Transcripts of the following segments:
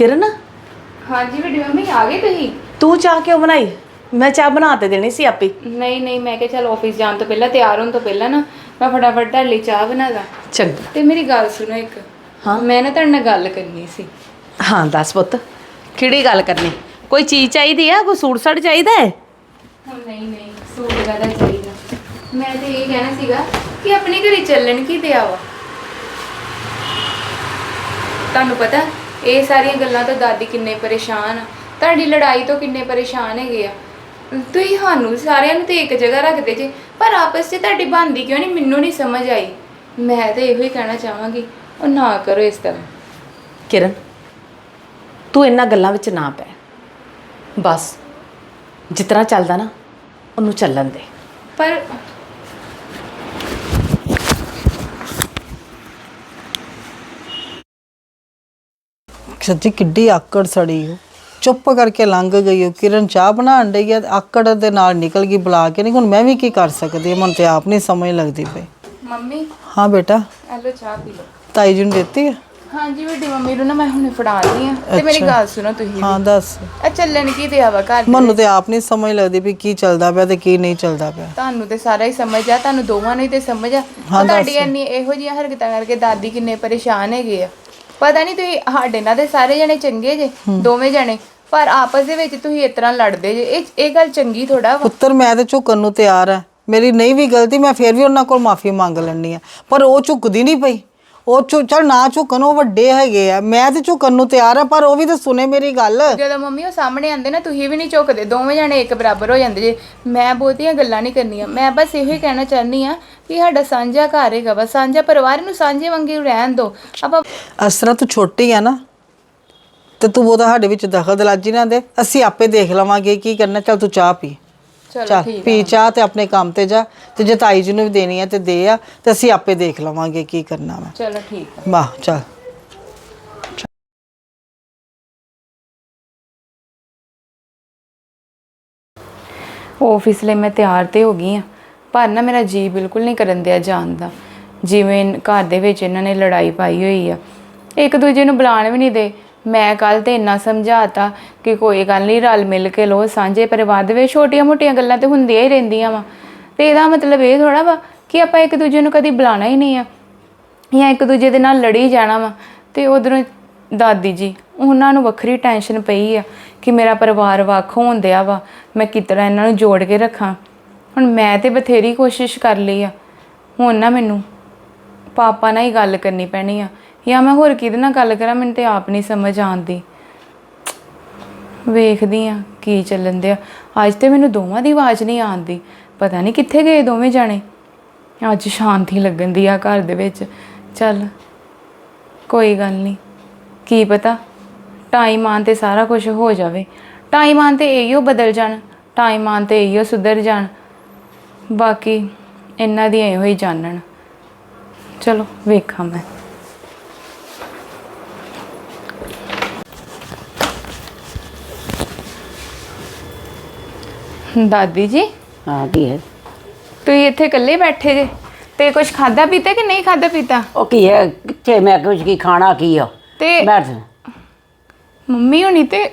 ਕਿਰਨ? ਹਾਂਜੀ ਵੱਡੀ ਮੰਮੀ ਆ ਗਏ ਤੁਸੀਂ? ਤੂੰ ਚਾਹ ਕਿਉਂ ਬਣਾਈ? ਮੈਂ ਚਾਹ ਬਣਾ ਤੇ ਦੇਣੀ ਸੀ ਆਪੇ। ਨਹੀਂ ਨਹੀਂ ਮੈਂ ਕਿਹਾ ਚਲ ਆਫਿਸ ਜਾਣ ਤੋਂ ਪਹਿਲਾਂ ਤਿਆਰ ਹੋਣ ਤੋਂ ਪਹਿਲਾਂ ਨਾ ਮੈਂ ਫਟਾਫਟ ਤੁਹਾਡੇ ਲਈ ਚਾਹ ਬਣਾ ਦਾਂ ਚੰਗਾ। ਤੇ ਮੇਰੀ ਗੱਲ ਸੁਣੋ ਇੱਕ। ਹਾਂ। ਮੈਂ ਨਾ ਤੁਹਾਡੇ ਨਾਲ ਗੱਲ ਕਰਨੀ ਸੀ। ਹਾਂ ਦੱਸ ਪੁੱਤ। ਕਿਹੜੀ ਗੱਲ ਕਰਨੀ? ਕੋਈ ਚੀਜ਼ ਚਾਹੀਦੀ ਆ? ਕੋਈ ਸੂਟ ਸਾਟ ਚਾਹੀਦਾ ਹੈ? ਨਹੀਂ ਨਹੀਂ ਸੂਟ ਵਗੈਰਾ ਚਾਹੀਦਾ। ਮੈਂ ਤੇ ਇਹ ਕਹਿਣਾ ਸੀਗਾ ਕਿ ਆਪਣੇ ਘਰੇ ਚੱਲਣ ਕੀ ਦਿਆ ਵਾ? ਤੁਹਾਨੂੰ ਪਤਾ ਇਹ ਸਾਰੀਆਂ ਗੱਲਾਂ ਤੋਂ ਦਾਦੀ ਕਿੰਨੇ ਪਰੇਸ਼ਾਨ ਆ। ਤੁਹਾਡੀ ਲੜਾਈ ਤੋਂ ਕਿੰਨੇ ਪਰੇਸ਼ਾਨ ਹੈਗੇ ਆ। ਤੁਸੀਂ ਸਾਨੂੰ ਸਾਰਿਆਂ ਨੂੰ ਤੇ ਇੱਕ ਜਗ੍ਹਾ ਰੱਖਦੇ ਜੇ ਪਰ ਆਪਸ 'ਚ ਤੁਹਾਡੀ ਬਣਦੀ ਕਿਉਂ ਨਹੀਂ? ਮੈਨੂੰ ਨਹੀਂ ਸਮਝ ਆਈ। ਮੈਂ ਤੇ ਇਹੋ ਹੀ ਕਹਿਣਾ ਚਾਹਾਂਗੀ ਉਹ ਨਾ ਕਰੋ ਇਸ ਤਰ੍ਹਾਂ। ਕਿਰਨ ਤੂੰ ਇਹਨਾਂ ਗੱਲਾਂ ਵਿੱਚ ਨਾ ਪੈ। ਬਸ ਜਿਤਨਾ ਚੱਲਦਾ ਨਾ ਉਹਨੂੰ ਚੱਲਣ ਦੇ। ਪਰ ਸੱਚੀ ਕਿੱਡੀ ਆਕੜ ਸੜੀ ਚੁੱਪ ਕਰਕੇ ਲੰਘ ਗਈ ਉਹ। ਕਿਰਨ ਚਾਹ ਬਣਾਉਣ ਡਈ ਆ ਤੇ ਆਕੜ ਦੇ ਨਾਲ ਨਿਕਲ ਗਈ ਬੁਲਾ ਕੇ। ਨਹੀਂ ਹੁਣ ਮੈਂ ਵੀ ਕੀ ਕਰ ਸਕਦੀ ਹਾਂ ਮੈਨੂੰ ਤੇ ਆਪ ਨਹੀਂ ਸਮਝ ਲੱਗਦੀ ਪਈ। ਮੰਮੀ? ਹਾਂ ਬੇਟਾ। ਹਲੋ ਚਾਹ ਪੀ ਲਓ। ਤਾਈ ਜੀ ਨੂੰ ਦਿੱਤੀ ਆ? ਹਾਂਜੀ ਵੱਡੀ ਮੰਮੀ ਨੂੰ ਨਾ ਮੈਂ ਹੁਣੇ ਫੜਾ ਰਹੀ ਆ। ਤੇ ਮੇਰੀ ਗੱਲ ਸੁਣੋ ਤੁਸੀਂ ਹਾਂ ਦੱਸ। ਆ ਚੱਲਣ ਕੀ ਤੇ ਆਵਾ ਘਰ? ਮੈਨੂੰ ਤੇ ਆਪ ਨਹੀਂ ਸਮਝ ਲੱਗਦੀ ਵੀ ਕੀ ਚੱਲਦਾ ਪਿਆ ਤੇ ਕੀ ਨਹੀਂ ਚੱਲਦਾ ਪਿਆ। ਤੁਹਾਨੂੰ ਤੇ ਸਾਰਾ ਹੀ ਸਮਝ ਆ ਤੁਹਾਨੂੰ ਦੋਵਾਂ ਨੂੰ ਹੀ ਤੇ ਸਮਝ ਆ। ਤੁਹਾਡੀ ਇੰਨੀ ਇਹੋ ਜਿਹੀਆਂ ਹਰਕਤਾਂ ਕਰਕੇ ਦਾਦੀ ਕਿੰਨੇ ਪਰੇਸ਼ਾਨ ਹੈਗੇ ਆ। ਪਤਾ ਨਹੀਂ ਤੁਸੀਂ ਸਾਡੇ ਨਾਲ ਤੇ ਸਾਰੇ ਜਣੇ ਚੰਗੇ ਜੇ ਦੋਵੇਂ ਜਣੇ। ਪਰ ਆਪਸ ਦੇ ਵਿੱਚ ਤੁਸੀਂ ਇਸ ਤਰ੍ਹਾਂ ਲੜਦੇ ਜੇ। ਇਹ ਇਹ ਗੱਲ ਚੰਗੀ ਥੋੜਾ ਵਾ। ਪੁੱਤਰ ਮੈਂ ਤੇ ਝੁਕਣ ਨੂੰ ਤਿਆਰ ਆ। ਮੇਰੀ ਨਹੀਂ ਵੀ ਗਲਤੀ ਮੈਂ ਫੇਰ ਵੀ ਉਹਨਾਂ ਕੋਲ ਮਾਫੀ ਮੰਗ ਲੈਣੀ ਆ। ਪਰ ਉਹ ਝੁਕਦੀ ਨਹੀਂ ਪਈ। ਉਹ ਝੁ- ਚੱਲ ਨਾ ਝੁਕਣ ਉਹ ਵੱਡੇ ਹੈਗੇ ਆ। ਮੈਂ ਤੇ ਝੁਕਣ ਨੂੰ ਤਿਆਰ ਆ ਪਰ ਉਹ ਵੀ ਤਾਂ ਸੁਣੇ ਮੇਰੀ ਗੱਲ। ਜਦੋਂ ਮੰਮੀ ਉਹ ਸਾਹਮਣੇ ਆਂਦੇ ਨਾ ਤੁਸੀਂ ਵੀ ਨਹੀਂ ਝੁਕਦੇ। ਦੋਵੇਂ ਜਣੇ ਇੱਕ ਬਰਾਬਰ ਹੋ ਜਾਂਦੇ ਜੇ। ਮੈਂ ਬਹੁਤੀਆਂ ਗੱਲਾਂ ਨਹੀਂ ਕਰਨੀਆਂ। ਮੈਂ ਬਸ ਇਹੋ ਹੀ ਕਹਿਣਾ ਚਾਹਨੀ ਆ ਕਿ ਸਾਡਾ ਸਾਂਝਾ ਘਰ ਹੈਗਾ ਵਾ। ਸਾਂਝਾ ਪਰਿਵਾਰ ਨੂੰ ਸਾਂਝੇ ਵਾਂਗੇ ਰਹਿਣ ਦਿਓ। ਆਪਾਂ ਤਰ੍ਹਾਂ ਤੂੰ ਛੋਟੀ ਆ ਨਾ ਤੇ ਤੂੰ ਉਹਦਾ ਸਾਡੇ ਵਿੱਚ ਦਖਲਅੰਦਾਜ਼ੀ ਨਾ ਦੇ। ਅਸੀਂ ਆਪੇ ਦੇਖ ਲਵਾਂਗੇ ਕੀ ਕਰਨਾ। ਚੱਲ ਤੂੰ ਚਾਹ ਪੀ। ਚਲੋ ਠੀਕ ਪੀ ਚਾਹ ਤੇ ਆਪਣੇ ਕੰਮ ਤੇ ਜਾ ਤੇ ਜੇ ਤਾਈ ਜੀ ਨੂੰ ਵੀ ਦੇਣੀ ਹੈ ਤੇ ਦੇ ਆ ਤੇ ਅਸੀਂ ਆਪੇ ਦੇਖ ਲਵਾਂਗੇ ਕੀ ਕਰਨਾ ਵਾ। ਚਲੋ ਠੀਕ ਆ। ਵਾਹ ਚੱਲ ਆਫਿਸ ਲਈ ਮੈਂ ਤਿਆਰ ਤੇ ਹੋ ਗਈ ਆ ਪਰ ਨਾ ਮੇਰਾ ਜੀ ਬਿਲਕੁਲ ਨਹੀਂ ਕਰਨ ਦਿਆ ਜਾਣ ਦਾ। ਜਿਵੇਂ ਘਰ ਦੇ ਵਿੱਚ ਇਹਨਾਂ ਨੇ ਲੜਾਈ ਪਾਈ ਹੋਈ ਆ ਇੱਕ ਦੂਜੇ ਨੂੰ ਬੁਲਾਣ ਵੀ ਨਹੀਂ ਦੇ। ਮੈਂ ਕੱਲ ਤੇ ਇੰਨਾ ਸਮਝਾਤਾ ਕਿ ਕੋਈ ਗੱਲ ਨਹੀਂ, ਰਲ ਮਿਲ ਕੇ ਲੋ ਸਾਂਝੇ ਪਰਿਵਾਰ ਦੇ ਵਿੱਚ। ਛੋਟੀਆਂ-ਮੋਟੀਆਂ ਗੱਲਾਂ ਤੇ ਹੁੰਦੀਆਂ ਹੀ ਰਹਿੰਦੀਆਂ ਵਾ। ਤੇ ਇਹਦਾ ਮਤਲਬ ਇਹ ਥੋੜਾ ਵਾ ਕਿ ਆਪਾਂ ਇੱਕ ਦੂਜੇ ਨੂੰ ਕਦੀ ਬੁਲਾਣਾ ਹੀ ਨਹੀਂ ਆ, ਜਾਂ ਇੱਕ ਦੂਜੇ ਦੇ ਨਾਲ ਲੜੀ ਜਾਣਾ ਵਾ। ਤੇ ਉਧਰੋਂ ਦਾਦੀ ਜੀ, ਉਹਨਾਂ ਨੂੰ ਵੱਖਰੀ ਟੈਨਸ਼ਨ ਪਈ ਆ ਕਿ ਮੇਰਾ ਪਰਿਵਾਰ ਵੱਖ ਹੋਣ ਦਿਆ ਵਾ, ਮੈਂ ਕਿਤਨਾ ਇਹਨਾਂ ਨੂੰ ਜੋੜ ਕੇ ਰੱਖਾਂ। ਹੁਣ ਮੈਂ ਤੇ ਬਥੇਰੀ ਕੋਸ਼ਿਸ਼ ਕਰ ਲਈ ਆ। ਹੁਣ ਨਾ ਮੈਨੂੰ ਪਾਪਾ ਨਾਲ ਹੀ ਗੱਲ ਕਰਨੀ ਪੈਣੀ ਆ। ਜਾਂ ਮੈਂ ਹੋਰ ਕਿਹਦੇ ਨਾਲ ਗੱਲ ਕਰਾਂ? ਮੈਨੂੰ ਤੇ ਆਪ ਨਹੀਂ ਸਮਝ ਆਉਂਦੀ। ਵੇਖਦੀ ਆ ਕੀ ਚੱਲਣ ਦਿਆ। ਅੱਜ ਤੇ ਮੈਨੂੰ ਦੋਵਾਂ ਦੀ ਆਵਾਜ਼ ਨਹੀਂ ਆਉਂਦੀ। ਪਤਾ ਨਹੀਂ ਕਿੱਥੇ ਗਏ ਦੋਵੇਂ ਜਾਣੇ। ਅੱਜ ਸ਼ਾਂਤੀ ਲੱਗਣ ਦੀ ਆ ਘਰ ਦੇ ਵਿੱਚ। ਚੱਲ, ਕੋਈ ਗੱਲ ਨਹੀਂ। ਕੀ ਪਤਾ? ਟਾਈਮ ਆਉਣ ਤੇ ਸਾਰਾ ਕੁਝ ਹੋ ਜਾਵੇ। ਟਾਈਮ ਆਉਣ ਤੇ ਇਹੋ ਬਦਲ ਜਾਣ। ਟਾਈਮ ਆਉਣ ਤੇ ਇਹੋ ਸੁਧਰ ਜਾਣ। ਬਾਕੀ ਇਹਨਾਂ ਦੀ ਇਹੋ ਹੀ ਜਾਣਨ। ਚਲੋ, ਵੇਖਾਂ ਮੈਂ। ਦਾਦੀ ਜੀ। ਹਾਂ ਕੀ ਹੈ? ਤੁਸੀਂ ਇੱਥੇ ਇਕੱਲੇ ਬੈਠੇ ਜੇ। ਤੇ ਕੁਝ ਖਾਦਾ ਪੀਤਾ ਕਿ ਨਹੀਂ ਖਾਦਾ ਪੀਤਾ? ਉਹ ਕੀ ਹੈ? ਕਿੱਥੇ ਮੈਂ ਕੁਝ ਕੀ ਖਾਣਾ ਕੀ ਆ? ਤੇ ਬੈਠ। ਮੰਮੀ ਹੋਣੀ ਤੇ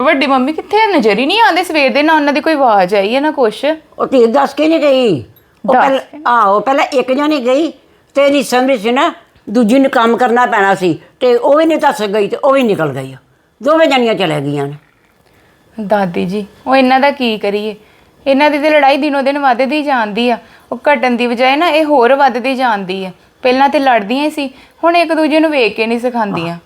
ਵੱਡੀ ਮੰਮੀ ਕਿੱਥੇ ਆ? ਨਜ਼ਰ ਹੀ ਨਹੀਂ ਆਉਂਦੇ ਸਵੇਰ ਦੇ ਨਾ ਉਹਨਾਂ ਦੀ ਕੋਈ ਆਵਾਜ਼ ਆਈ ਹੈ ਨਾ ਕੁਛ। ਉਹ ਤੇ ਦੱਸ ਕੇ ਨਹੀਂ ਗਈ? ਉਹ ਦੱਸ ਪਹਿਲਾਂ ਆਹੋ ਪਹਿਲਾਂ ਇੱਕ ਜਣੀ ਗਈ ਤੇ ਨਹੀਂ ਸਮਝ ਸੀ ਨਾ ਦੂਜੀ ਨੂੰ ਕੰਮ ਕਰਨਾ ਪੈਣਾ ਸੀ ਤੇ ਉਹ ਵੀ ਨਹੀਂ ਦੱਸ ਗਈ ਤੇ ਉਹ ਵੀ ਨਿਕਲ ਗਈ ਦੋਵੇਂ ਜਣੀਆਂ ਚਲੇ ਗਈਆਂ ਨੇ। ਦਾਦੀ ਜੀ, ਉਹ ਇਹਨਾਂ ਦਾ ਕੀ ਕਰੀਏ? ਇਹਨਾਂ ਦੀ ਤੇ ਲੜਾਈ ਦਿਨੋ ਦਿਨ ਵੱਧਦੀ ਜਾਂਦੀ ਆ। ਉਹ ਘਟਣ ਦੀ ਬਜਾਏ ਨਾ ਇਹ ਹੋਰ ਵੱਧਦੀ ਜਾਂਦੀ ਆ। ਪਹਿਲਾਂ ਤੇ ਲੜਦੀਆਂ ਹੀ ਸੀ, ਹੁਣ ਇੱਕ ਦੂਜੇ ਨੂੰ ਵੇਖ ਕੇ ਨਹੀਂ ਸਿਖਾਉਂਦੀਆਂ।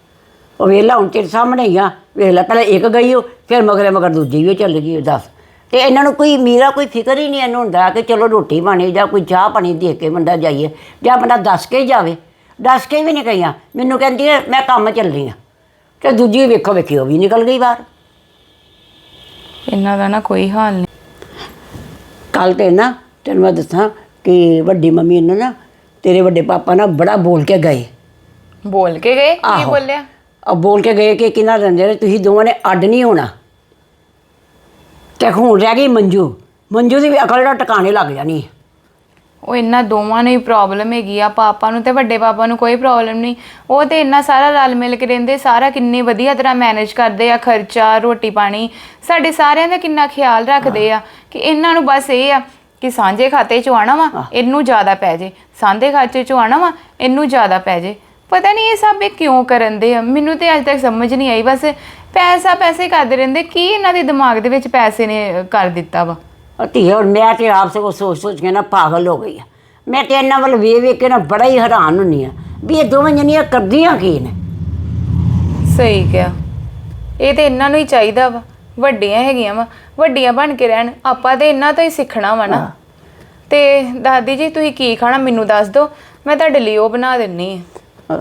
ਉਹ ਵੇਲਾ ਹੁਣ ਤੇਰੇ ਸਾਹਮਣੇ ਹੀ ਆ। ਵੇਖ ਲੈ, ਪਹਿਲਾਂ ਇੱਕ ਗਈ ਉਹ, ਫਿਰ ਮਗਰੇ ਮਗਰ ਦੂਜੀ ਵੀ ਚੱਲ ਗਈ ਦੱਸ। ਤੇ ਇਹਨਾਂ ਨੂੰ ਕੋਈ ਮੀਰਾ ਕੋਈ ਫਿਕਰ ਹੀ ਨਹੀਂ ਇਹਨੂੰ ਹੁੰਦਾ ਕਿ ਚਲੋ ਰੋਟੀ ਪਾਣੀ ਜਾਂ ਕੋਈ ਚਾਹ ਪਾਣੀ ਦੇ ਕੇ ਬੰਦਾ ਜਾਈਏ, ਜਾਂ ਬੰਦਾ ਦੱਸ ਕੇ ਹੀ ਜਾਵੇ। ਦੱਸ ਕੇ ਵੀ ਨਹੀਂ ਗਈਆਂ। ਮੈਨੂੰ ਕਹਿੰਦੀ ਹੈ ਮੈਂ ਕੰਮ ਚੱਲੀ ਆ। ਤੇ ਦੂਜੀ ਵੇਖੋ ਵੇਖੀ ਉਹ ਵੀ ਨਿਕਲ ਗਈ ਬਾਹਰ। ਇਹਨਾਂ ਦਾ ਨਾ ਕੋਈ ਹਾਲ ਨਹੀਂ। ਕੱਲ ਤੇ ਨਾ ਤੈਨੂੰ ਮੈਂ ਦੱਸਾਂ ਕਿ ਵੱਡੀ ਮੰਮੀ ਨੇ ਨਾ ਤੇਰੇ ਵੱਡੇ ਪਾਪਾ ਨਾਲ ਬੜਾ ਬੋਲ ਕੇ ਗਏ। ਬੋਲ ਕੇ ਗਏ? ਕੀ ਆਹੋ। ਬੋਲਿਆ? ਆ ਬੋਲ ਕੇ ਗਏ ਕਿ ਕਿਨਾਂ ਰਹਿੰਦੇ ਨੇ ਤੁਸੀਂ ਦੋਵਾਂ ਨੇ ਅੱਡ ਨਹੀਂ ਹੋਣਾ। ਤੇ ਹੁਣ ਰਹਿ ਗਈ ਮੰਜੂ। ਮੰਜੂ ਦੀ ਵੀ ਅਕਲ ਦਾ ਟਿਕਾਣੇ ਲੱਗ ਜਾਣੀ। ਉਹ ਇਹਨਾਂ ਦੋਵਾਂ ਨੂੰ ਹੀ ਪ੍ਰੋਬਲਮ ਹੈਗੀ ਆ ਪਾਪਾ ਨੂੰ ਤੇ ਵੱਡੇ ਪਾਪਾ ਨੂੰ ਕੋਈ ਪ੍ਰੋਬਲਮ ਨਹੀਂ। ਉਹ ਤੇ ਇੰਨਾ ਸਾਰਾ ਰਲ ਮਿਲ ਕੇ ਰਹਿੰਦੇ ਸਾਰਾ ਕਿੰਨੀ ਵਧੀਆ ਤਰ੍ਹਾਂ ਮੈਨੇਜ ਕਰਦੇ ਆ ਖਰਚਾ ਰੋਟੀ ਪਾਣੀ ਸਾਡੇ ਸਾਰਿਆਂ ਦਾ ਕਿੰਨਾ ਖਿਆਲ ਰੱਖਦੇ ਆ ਕਿ ਇਹਨਾਂ ਨੂੰ ਬਸ ਇਹ ਆ ਕਿ ਸਾਂਝੇ ਖਾਤੇ 'ਚ ਆਣਾ ਵਾ ਇਹਨੂੰ ਜ਼ਿਆਦਾ ਪੈ ਜੇ। ਸਾਂਝੇ ਖਾਤੇ 'ਚ ਆਣਾ ਵਾ ਇਹਨੂੰ ਜ਼ਿਆਦਾ ਪੈ ਜੇ। ਪਤਾ ਨਹੀਂ ਇਹ ਸਭ ਇਹ ਕਿਉਂ ਕਰਨ ਦੇ ਆ? ਮੈਨੂੰ ਤੇ ਅੱਜ ਤੱਕ ਸਮਝ ਨਹੀਂ ਆਈ। ਬਸ ਪੈਸਾ ਪੈਸੇ ਕਰਦੇ ਰਹਿੰਦੇ ਕੀ ਇਹਨਾਂ ਦੇ ਦਿਮਾਗ ਦੇ ਵਿੱਚ ਪੈਸੇ ਨੇ ਕਰ ਦਿੱਤਾ ਵਾ? ਉਹ ਧੀਏ ਹੁਣ ਮੈਂ ਤੇ ਆਪ ਸਗੋਂ ਸੋਚ ਸੋਚ ਕੇ ਨਾ ਪਾਗਲ ਹੋ ਗਈ ਆ ਮੈਂ ਤੇ ਇਹਨਾਂ ਵੱਲ ਵੇਖ ਵੇਖ ਕੇ ਨਾ ਬੜਾ ਹੀ ਹੈਰਾਨ ਹੁੰਨੀ ਆ ਵੀ ਇਹ ਦੋਵੇਂ ਜਣੀਆਂ ਕਰਦੀਆਂ ਕੀ ਨੇ ਸਹੀ ਕਿਹਾ ਇਹ ਤੇ ਇਹਨਾਂ ਨੂੰ ਹੀ ਚਾਹੀਦਾ ਵਾ ਵੱਡੀਆਂ ਹੈਗੀਆਂ ਵਾ ਵੱਡੀਆਂ ਬਣ ਕੇ ਰਹਿਣ ਆਪਾਂ ਤੇ ਇਹਨਾਂ ਤੋਂ ਹੀ ਸਿੱਖਣਾ ਵਾ ਨਾ ਤੇ ਦਾਦੀ ਜੀ ਤੁਸੀਂ ਕੀ ਖਾਣਾ ਮੈਨੂੰ ਦੱਸ ਦਿਓ ਮੈਂ ਤੁਹਾਡੇ ਲਈ ਉਹ ਬਣਾ ਦਿੰਨੀ ਆ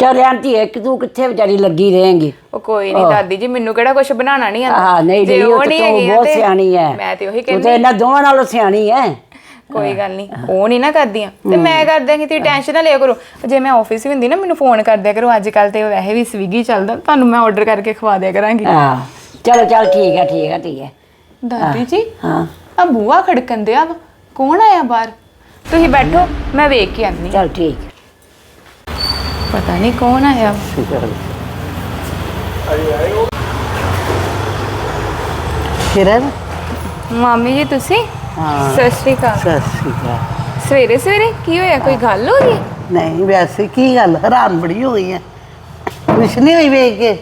ਚੱਲ ਆਂਟੀ ਹੈ ਕਿ ਤੂੰ ਕਿੱਥੇ ਵਿਚਾਰੀ ਲੱਗੀ ਰਹੇਂਗੀ? ਉਹ ਕੋਈ ਨਹੀਂ ਦਾਦੀ ਜੀ ਮੈਨੂੰ ਕਿਹੜਾ ਕੁਝ ਬਣਾਉਣਾ ਨਹੀਂ ਆਉਂਦਾ। ਹਾਂ ਨਹੀਂ ਜੇ ਨਹੀਂ ਉਹ ਤਾਂ ਤੂੰ ਬਹੁਤ ਤੇ ਸਿਆਣੀ ਹੈ। ਮੈਂ ਤੇ ਉਹੀ ਤੂੰ ਕਹਿੰਦੀ ਤੇ ਇਹਨਾਂ ਦੋਵਾਂ ਨਾਲੋਂ ਸਿਆਣੀ ਹੈ। ਕੋਈ ਗੱਲ ਨਹੀਂ ਉਹ ਨਹੀਂ ਨਾ ਕਰਦੀਆਂ। ਤੇ ਮੈਂ ਕਰ ਦਿਆਂਗੀ ਤੁਸੀਂ ਟੈਨਸ਼ਨ ਨਾ ਲਿਆ ਕਰੋ। ਜੇ ਮੈਂ ਆਫਿਸ ਵੀ ਹੁੰਦੀ ਨਾ ਮੈਨੂੰ ਫੋਨ ਕਰ ਦਿਆ ਕਰੋ। ਅੱਜ ਕੱਲ ਤੇ ਵੈਸੇ ਵੀ ਸਵੀਗੀ ਚੱਲਦਾ ਤੁਹਾਨੂੰ ਮੈਂ ਆਰਡਰ ਕਰਕੇ ਖਵਾ ਦਿਆ ਕਰਾਂਗੀ। ਹਾਂ ਚਲੋ ਚੱਲ ਠੀਕ ਹੈ ਠੀਕ ਹੈ ਠੀਕ ਹੈ। ਦਾਦੀ ਜੀ ਹਾਂ। ਆ ਬੂਆ ਖੜਕਣ ਦਿਆ ਵਾ। ਕੌਣ ਆਇਆ ਬਾਹਰ? ਤੁਸੀਂ ਬੈਠੋ ਮੈਂ ਵੇਖ ਕੇ ਆਨੀ ਚੱਲ ਠੀਕ। ਪਤਾ ਨਹੀਂ ਕੌਣ ਆਇਆ। ਕਿਰਨ ਮਾਮੀ ਜੀ ਤੁਸੀਂ? ਹਾਂ। ਸਤਿ ਸ਼੍ਰੀ ਅਕਾਲ। ਸਤਿ ਸ਼੍ਰੀ ਅਕਾਲ। ਸਵੇਰੇ ਸਵੇਰੇ ਕੀ ਹੋਇਆ? ਕੋਈ ਗੱਲ ਹੋ ਗਈ? ਨਹੀਂ ਵੈਸੇ ਕੀ ਗੱਲ? ਹੈਰਾਨ ਬੜੀ ਹੋ ਗਈ ਹੈ ਕੁਛ ਨਹੀਂ ਹੋਈ ਵੇਖ ਕੇ।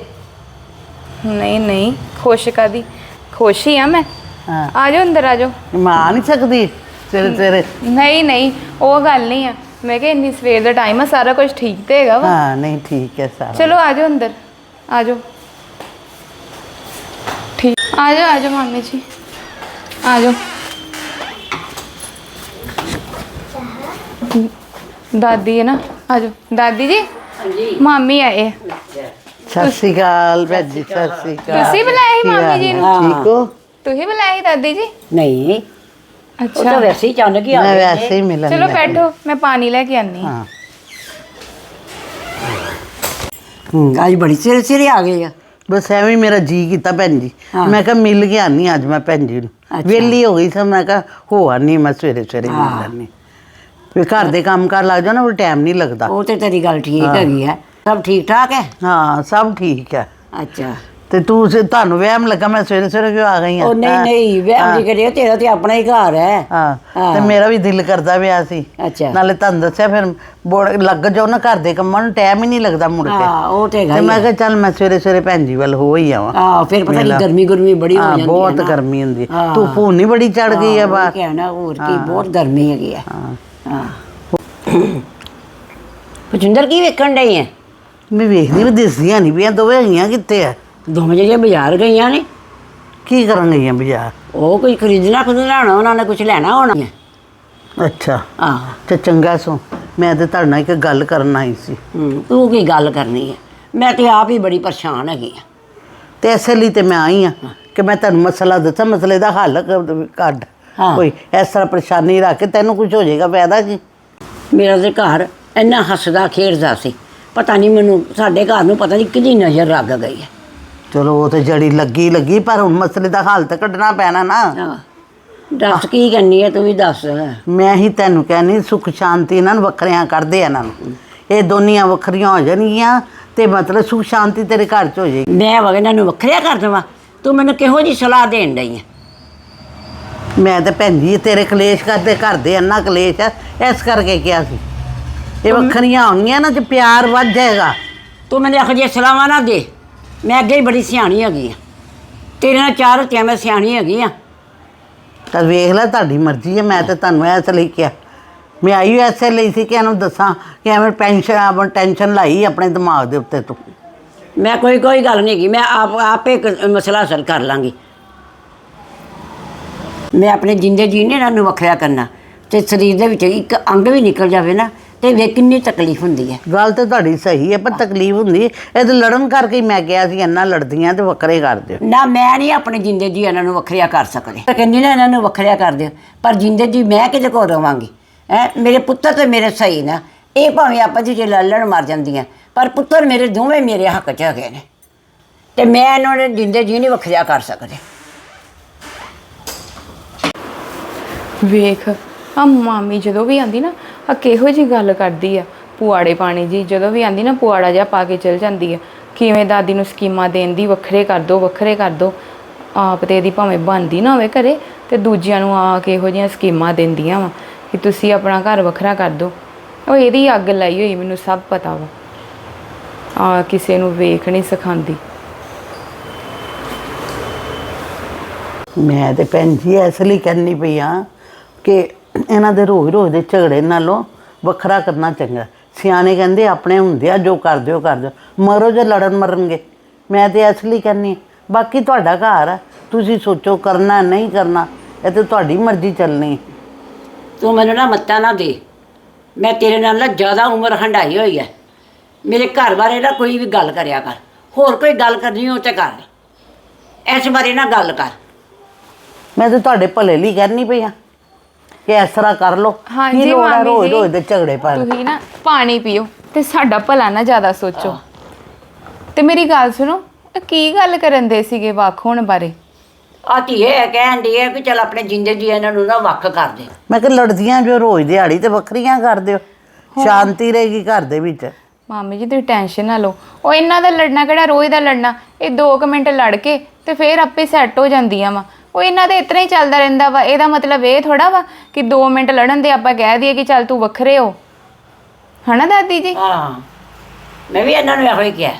ਨਹੀਂ ਨਹੀਂ ਖੁਸ਼ ਕਾਦੀ ਖੁਸ਼ ਹੀ ਆ ਮੈਂ। ਹਾਂ। ਆ ਜਾਓ ਅੰਦਰ ਆ ਜਾਓ। ਮਾਂ ਨਹੀਂ ਸਕਦੀ। ਤੇਰੇ ਤੇਰੇ। ਨਹੀਂ ਨਹੀਂ ਉਹ ਗੱਲ ਨਹੀਂ ਆ। ਮੈਂ ਕਿਹਾ ਇੰਨੀ ਸਵੇਰ ਦਾ ਟਾਈਮ ਆ ਸਾਰਾ ਕੁਝ ਠੀਕ ਤੇ ਹੈਗਾ ਵਾ ਹਾਂ ਨਹੀਂ ਠੀਕ ਹੈ ਸਾਰਾ ਚਲੋ ਆ ਜਾਓ ਅੰਦਰ ਆ ਜਾਓ ਠੀਕ ਆ ਜਾਓ ਆ ਜਾਓ ਮਾਮੀ ਜੀ ਆ ਜਾਓ ਦਾਦੀ ਹੈ ਨਾ ਆ ਜਾਓ ਦਾਦੀ ਜੀ ਹਾਂਜੀ ਮਾਮੀ ਆਏ ਆ। ਸਤਿ ਸ਼੍ਰੀ ਅਕਾਲ ਭੈਣ ਜੀ ਸਤਿ ਸ਼੍ਰੀ ਅਕਾਲ ਤੁਸੀਂ ਬੁਲਾਇਆ ਸੀ ਕੀ ਮਾਮੀ ਹਾਲ ਜੀ ਹੈ? ਨੂੰ ਠੀਕ ਹੋ ਤੁਸੀਂ ਬੁਲਾਇਆ ਸੀ ਦਾਦੀ ਜੀ ਨਹੀਂ ਉਹ ਤਾਂ ਵੈਸੇ ਹੀ ਅਚਾਨਕ ਹੀ ਆ ਮੈਂ ਗਏ ਵੈਸੇ ਹੀ ਮਿਲਣ ਚਲੋ ਲੱਗੀ। ਬੈਠੋ ਮੈਂ ਪਾਣੀ ਲੈ ਕੇ ਆਨੀ ਹਾਂ। ਹਾਂ। ਅੱਜ ਬੜੀ ਸਵੇਰੇ ਸਵੇਰੇ ਆ ਗਏ ਆ। ਬਸ ਐਵੇਂ ਹੀ ਮੇਰਾ ਜੀ ਕੀਤਾ ਭੈਣ ਜੀ। ਹਾਂ। ਮੈਂ ਕਿਹਾ ਮਿਲ ਕੇ ਆਨੀ ਅੱਜ ਮੈਂ ਭੈਣ ਜੀ ਨੂੰ। ਅੱਛਾ। ਵਿਹਲੀ ਹੋ ਗਈ ਸੀ ਮੈਂ ਕਿਹਾ ਹੋ ਆਨੀ ਮੈਂ ਸਵੇਰੇ ਸਵੇਰੇ ਹਾਂ। ਮਿਲ ਲੈਣੀ ਵੀ ਘਰ ਦੇ ਕੰਮ ਕਰ ਲੱਗ ਜਾ ਨਾ ਉਹ ਟਾਈਮ ਨਹੀਂ ਲੱਗਦਾ। ਉਹ ਤੇ ਤੇਰੀ ਗੱਲ ਠੀਕ ਹੈਗੀ ਹੈ। ਸਭ ਠੀਕ ਠਾਕ ਹੈ? ਹਾਂ ਸਭ ਠੀਕ ਹੈ। ਅੱਛਾ। ਤੇ ਤੂੰ ਸੇ- ਤੁਹਾਨੂੰ ਵਹਿਮ ਲੱਗਾ ਮੈਂ ਸਵੇਰੇ ਸਵੇਰੇ ਕਿਉਂ ਆ ਗਈ ਹਾਂ? ਉਹ ਨਹੀਂ ਹਾਂ। ਨਹੀਂ ਵਹਿਮ ਦੀ ਕਰਿਓ ਤੇਰਾ ਤੇ ਆਪਣਾ ਹੀ ਘਰ ਹੈ। ਹਾਂ ਹਾਂ। ਤੇ ਮੇਰਾ ਵੀ ਦਿਲ ਕਰਦਾ ਪਿਆ ਸੀ। ਅੱਛਾ। ਨਾਲੇ ਤੁਹਾਨੂੰ ਦੱਸਿਆ ਫਿਰ ਬੋੜ ਲੱਗ ਜਾਓ ਨਾ ਘਰ ਦੇ ਕੰਮਾਂ ਨੂੰ ਟਾਈਮ ਹੀ ਨਹੀਂ ਲੱਗਦਾ ਮੁੜ ਕੇ। ਹਾਂ ਉਹ ਤੇ ਤੇ ਗੱਲ ਮੈਂ ਕਿਹਾ ਚੱਲ ਮੈਂ ਸਵੇਰੇ ਸਵੇਰੇ ਭੈਣ ਜੀ ਵੱਲ ਹੋ ਹੀ ਆਵਾਂ। ਹਾਂ ਫਿਰ ਪਤਾ ਨਹੀਂ। ਗਰਮੀ ਗਰਮੀ ਬੜੀ ਹੋ ਹਾਂ, ਜਾਂਦੀ ਹੈ ਬਹੁਤ ਨਾ। ਗਰਮੀ ਹੁੰਦੀ ਹਾਂ। ਧੁੱਪ ਹੁਣੀ ਬੜੀ ਚੜ ਗਈ ਹੈ ਹਾਂ, ਬਾਹਰ। ਉਹ ਕਹਿਣਾ ਹੋਰ ਕੀ ਬਹੁਤ ਗਰਮੀ ਹੈਗੀ ਹੈ। ਹਾਂ। ਹਾਂ। ਪੁਜਿੰਦਰ ਕੀ ਵੇਖਣ ਡਈ ਹੈ? ਮੈਂ ਵੇਖਦੀ ਵੀ ਦਿਸਦੀਆਂ ਨਹੀਂ ਪਈਆਂ ਦੋਵੇਂ ਹੈਗੀਆਂ ਕਿੱਥੇ ਆ? ਦੋਵੇਂ ਜਿਹੜੀਆਂ ਬਾਜ਼ਾਰ ਗਈਆਂ ਨੇ। ਕੀ ਕਰਨ ਗਈਆਂ ਬਾਜ਼ਾਰ? ਉਹ ਕੋਈ ਖਰੀਦਣਾ ਖਰੀਦਣਾ ਹੋਣਾ ਉਹਨਾਂ ਨੇ ਕੁਝ ਲੈਣਾ ਹੋਣਾ ਅੱਛਾ। ਆਹ। ਤੇ ਚੰਗਾ ਸੋ ਮੈਂ ਤੇ ਤੁਹਾਡੇ ਨਾਲ ਇੱਕ ਗੱਲ ਕਰਨ ਆਈ ਸੀ। ਹੂੰ ਤੂੰ ਕੀ ਗੱਲ ਕਰਨੀ ਹੈ ਮੈਂ ਤੇ ਆਪ ਹੀ ਬੜੀ ਪਰੇਸ਼ਾਨ ਹੈਗੀ ਆ। ਤੇ ਇਸੇ ਲਈ ਤੇ ਮੈਂ ਆਈ ਆ ਕਿ ਮੈਂ ਤੁਹਾਨੂੰ ਮਸਲਾ ਦੱਸਾਂ ਮਸਲੇ ਦਾ ਹੱਲ ਕ- ਕੱਢ। ਹਾਂ। ਕੋਈ ਇਸ ਤਰ੍ਹਾਂ ਪਰੇਸ਼ਾਨੀ ਰੱਖ ਕੇ ਤੈਨੂੰ ਕੁਝ ਹੋ ਜਾਏਗਾ ਫਾਇਦਾ ਕੀ ਮੇਰਾ ਤੇ ਘਰ ਇੰਨਾ ਹੱਸਦਾ ਖੇਡਦਾ ਸੀ ਪਤਾ ਨਹੀਂ ਮੈਨੂੰ ਸਾਡੇ ਘਰ ਨੂੰ ਪਤਾ ਨਹੀਂ ਕਿਹਦੀ ਨਜ਼ਰ ਲੱਗ ਗਈ ਹੈ ਚਲੋ ਉਹ ਤੇ ਜੜੀ ਲੱਗੀ ਲੱਗੀ ਪਰ ਹੁਣ ਮਸਲੇ ਦਾ ਹੱਲ ਤਾਂ ਕੱਢਣਾ ਪੈਣਾ ਨਾ। ਦੱਸ ਕੀ ਕਰਨੀ ਹੈ ਤੂੰ ਵੀ ਦੱਸ। ਮੈਂ ਹੀ ਤੈਨੂੰ ਕਹਿੰਨੀ ਸੁਖ ਸ਼ਾਂਤੀ ਇਹਨਾਂ ਨੂੰ ਵੱਖਰਿਆਂ ਕਰਦੇ ਆ ਇਹਨਾਂ ਨੂੰ। ਇਹ ਦੋਨੀਆਂ ਵੱਖਰੀਆਂ ਹੋ ਜਾਣਗੀਆਂ ਤੇ ਮਤਲਬ ਸੁਖ ਸ਼ਾਂਤੀ ਤੇਰੇ ਘਰ 'ਚ ਹੋ ਜਾਏਗੀ। ਮੈਂ ਵਗ ਇਹਨਾਂ ਨੂੰ ਵੱਖਰਿਆ ਕਰ ਦੇਵਾਂ। ਤੂੰ ਮੈਨੂੰ ਕਿਹੋ ਜੀ ਸਲਾਹ ਦੇਣ ਡਈ ਹੈ? ਮੈਂ ਤੇ ਭੈਣ ਜੀ ਤੇਰੇ ਕਲੇਸ਼ ਕਰਦੇ ਘਰ ਦੇ ਇੰਨਾ ਕਲੇਸ਼ ਹੈ ਇਸ ਕਰਕੇ ਕਿਹਾ ਸੀ। ਇਹ ਵੱਖਰੀਆਂ ਹੋਣਗੀਆਂ ਨਾ ਤੇ ਪਿਆਰ ਵੱਧ ਜਾਏਗਾ ਤੂੰ ਮੈਨੂੰ ਇਹੋ ਜਿਹੀਆਂ ਸਲਾਹਾਂ ਨਾ ਦੇ। ਮੈਂ ਅੱਗੇ ਹੀ ਬੜੀ ਸਿਆਣੀ ਹੈਗੀ ਆ। ਤੇਰੇ ਨਾਲ ਚਾਰ ਹੱਤਿਆਂ ਮੈਂ ਸਿਆਣੀ ਹੈਗੀ ਆ। ਤਾਂ ਵੇਖ ਲੈ ਤੁਹਾਡੀ ਮਰਜ਼ੀ ਹੈ ਮੈਂ ਤੇ ਤੁਹਾਨੂੰ ਐਸ ਲਈ ਕਿਹਾ। ਮੈਂ ਆਈ ਐਸੇ ਲਈ ਸੀ ਕਿ ਇਹਨੂੰ ਦੱਸਾਂ ਕਿ ਐਵੇਂ ਪੈਨਸ਼ਨ ਆਪਣ ਟੈਨਸ਼ਨ ਲਾਈ ਆਪਣੇ ਦਿਮਾਗ ਦੇ ਉੱਤੇ ਤੂੰ। ਮੈਂ ਕੋਈ ਕੋਈ ਗੱਲ ਨਹੀਂ ਹੈਗੀ ਮੈਂ ਆਪ ਆਪੇ ਇੱਕ ਮਸਲਾ ਹੱਲ ਕਰ ਲਾਂਗੀ। ਮੈਂ ਆਪਣੇ ਜਿੰਦੇ ਜੀ ਨੇ ਇਹਨਾਂ ਨੂੰ ਵੱਖਰਿਆ ਕਰਨਾ ਤੇ ਸਰੀਰ ਦੇ ਵਿੱਚ ਇੱਕ ਅੰਗ ਵੀ ਨਿਕਲ ਜਾਵੇ ਨਾ ਤੇ ਵੇ ਕਿੰਨੀ ਤਕਲੀਫ ਹੁੰਦੀ ਹੈ। ਗੱਲ ਤੇ ਤੁਹਾਡੀ ਸਹੀ ਹੈ ਪਰ ਤਕਲੀਫ ਹੁੰਦੀ ਹੈ। ਇਹ ਤੇ ਲੜਨ ਕਰਕੇ ਹੀ ਮੈਂ ਕਿਹਾ ਸੀ ਇੰਨਾ ਲੜਦੀਆਂ ਤੇ ਵੱਖਰੇ ਕਰ ਦਿਓ। ਨਾ ਮੈਂ ਨਹੀਂ ਆਪਣੇ ਜਿੰਦੇ ਜੀ ਇਹਨਾਂ ਨੂੰ ਵੱਖਰਿਆ ਕਰ ਸਕਦੀ। ਤਾਂ ਕਹਿੰਦੀ ਨਾ ਇਹਨਾਂ ਨੂੰ ਵੱਖਰਿਆ ਕਰ ਦਿਓ। ਪਰ ਜਿੰਦੇ ਜੀ ਮੈਂ ਕਿਹਦੇ ਕੋਲ ਰਵਾਂਗੀ? ਹੈ ਮੇਰੇ ਪੁੱਤਰ ਤੇ ਮੇਰੇ ਸਹੀ ਨਾ। ਇਹ ਭਾਵੇਂ ਆਪਾਂ ਜੀ ਜੇ ਲੜਨ ਮਰ ਜਾਂਦੀਆਂ ਪਰ ਪੁੱਤਰ ਮੇਰੇ ਦੋਵੇਂ ਮੇਰੇ ਹੱਕ 'ਚ ਹੈਗੇ ਨੇ। ਤੇ ਮੈਂ ਇਹਨਾਂ ਦੇ ਜਿੰਦੇ ਜੀ ਨਹੀਂ ਵੱਖਰਿਆ ਕਰ ਸਕਦੀ। ਵੇਖ ਆ ਮਾਮੀ ਜਦੋਂ ਵੀ ਆਂਦੀ ਨਾ ਆ ਕਿਹੋ ਜੀ ਗੱਲ ਕਰਦੀ ਆ? ਪੁਆੜੇ ਪਾਣੀ ਜੀ, ਜਦੋਂ ਵੀ ਆਂਦੀ ਨਾ, ਪੁਆੜਾ ਜਿਹਾ ਪਾ ਕੇ ਚਲ ਜਾਂਦੀ ਆ। ਕਿਵੇਂ ਦਾਦੀ ਨੂੰ ਸਕੀਮਾਂ ਦੇਣ ਦੀ ਵੱਖਰੇ ਕਰ ਦੋ, ਵੱਖਰੇ ਕਰ ਦੋ। ਆਪ ਤੇ ਇਹਦੀ ਭਾਵੇਂ ਬਣਦੀ ਨਾ ਹੋਵੇ ਘਰੇ, ਤੇ ਦੂਜਿਆਂ ਨੂੰ ਆ ਕੇ ਇਹੋ ਜਿਹੀਆਂ ਸਕੀਮਾਂ ਦਿੰਦੀਆਂ ਵਾ ਕਿ ਤੁਸੀਂ ਆਪਣਾ ਘਰ ਵੱਖਰਾ ਕਰ ਦੋ। ਉਹ ਇਹਦੀ ਅੱਗ ਲਾਈ ਹੋਈ ਮੈਨੂੰ ਸਭ ਪਤਾ ਵਾ। ਆ ਕਿਸੇ ਨੂੰ ਵੇਖ ਨਹੀਂ ਸਿਖਾਉਂਦੀ। ਮੈਂ ਤੇ ਭੈਣ ਜੀ ਇਸ ਲਈ ਕਹਿੰਨੀ ਪਈ ਆ ਕਿ ਇਹਨਾਂ ਦੇ ਰੋਜ਼ ਰੋਜ਼ ਦੇ ਝਗੜੇ ਨਾਲੋਂ ਵੱਖਰਾ ਕਰਨਾ ਚੰਗਾ। ਸਿਆਣੇ ਕਹਿੰਦੇ ਆਪਣੇ ਹੁੰਦੇ ਆ ਜੋ ਕਰਦੇ ਹੋ ਕਰ ਦਿਓ ਮਰੋ ਜੇ ਲੜਨ ਮਰਨਗੇ। ਮੈਂ ਤੇ ਇਸ ਲਈ ਕਹਿੰਨੀ ਬਾਕੀ ਤੁਹਾਡਾ ਘਰ ਆ ਤੁਸੀਂ ਸੋਚੋ ਕਰਨਾ ਨਹੀਂ ਕਰਨਾ ਇਹ ਤੇ ਤੁਹਾਡੀ ਮਰਜ਼ੀ ਚੱਲਣੀ। ਤੂੰ ਮੈਨੂੰ ਨਾ ਮੱਤਾ ਨਾ ਦੇ। ਮੈਂ ਤੇਰੇ ਨਾਲ ਨਾ ਜ਼ਿਆਦਾ ਉਮਰ ਹੰਡਾਈ ਹੋਈ ਹੈ ਮੇਰੇ ਘਰ ਬਾਰੇ ਨਾ ਕੋਈ ਵੀ ਗੱਲ ਕਰਿਆ ਕਰ। ਹੋਰ ਕੋਈ ਗੱਲ ਕਰਨੀ ਹੋ ਤੇ ਕਰ। ਇਸ ਬਾਰੇ ਨਾ ਗੱਲ ਕਰ। ਮੈਂ ਤੇ ਤੁਹਾਡੇ ਭਲੇ ਲਈ ਕਹਿੰਨੀ ਪਈ ਆ ਕਿ ਇਸ ਤਰ੍ਹਾਂ ਕਰ ਲਓ। ਕੀ ਹਾਂਜੀ ਲੋੜ ਆ ਮਾਮੀ ਰੋਜ਼ ਜੀ ਰੋਜ਼ ਦੇ ਝਗੜੇ ਪਾ ਤੁਸੀਂ ਨਾ ਪਾਣੀ ਪੀਓ ਤੇ ਸਾਡਾ ਭਲਾ ਨਾ ਜ਼ਿਆਦਾ ਸੋਚੋ। ਤੇ ਮੇਰੀ ਗੱਲ ਸੁਣੋ ਇਹ ਕੀ ਗੱਲ ਕਰਨ ਦੇ ਸੀਗੇ ਵੱਖ ਹੋਣ ਬਾਰੇ? ਆ ਧੀਏ ਇਹ ਕਹਿਣ ਦੀ ਹੈ ਕਿ ਚਲ ਆਪਣੇ ਜਿੰਦੇ ਜੀ ਇਹਨਾਂ ਨੂੰ ਨਾ ਵੱਖ ਕਰ ਦੇ। ਮੈਂ ਕਿ ਲੜਦੀਆਂ ਜੋ ਰੋਜ਼ ਦਿਹਾੜੀ ਤੇ ਵੱਖਰੀਆਂ ਕਰ ਦਿਓ ਸ਼ਾਂਤੀ ਰਹੇਗੀ ਘਰ ਦੇ ਵਿੱਚ। ਮਾਮੀ ਜੀ ਤੁਸੀਂ ਟੈਨਸ਼ਨ ਨਾ ਲਓ। ਉਹ ਇਹਨਾਂ ਦਾ ਲੜਨਾ ਕਿਹੜਾ ਰੋਜ਼ ਦਾ ਲੜਨਾ? ਇਹ 2 ਮਿੰਟ ਲੜ ਕੇ ਤੇ ਫੇਰ ਆਪੇ ਸੈੱਟ ਹੋ ਜਾਂਦੀਆਂ ਵਾ। ਉਹ ਇਹਨਾਂ ਦਾ ਇਤਨਾ ਹੀ ਚੱਲਦਾ ਰਹਿੰਦਾ ਵਾ। ਇਹਦਾ ਮਤਲਬ ਇਹ ਥੋੜਾ ਵਾ ਕਿ 2 ਮਿੰਟ ਲੜਨ ਦੇ ਆਪਾਂ ਕਹਿ ਦਈਏ ਕਿ ਚੱਲ ਤੂੰ ਵੱਖਰੇ ਹੋ। ਹਨਾ ਦਾਦੀ ਜੀ? ਹਾਂ। ਮੈਂ ਵੀ ਇਹਨਾਂ ਨੂੰ ਇਹੋ ਹੀ ਕਿਹਾ।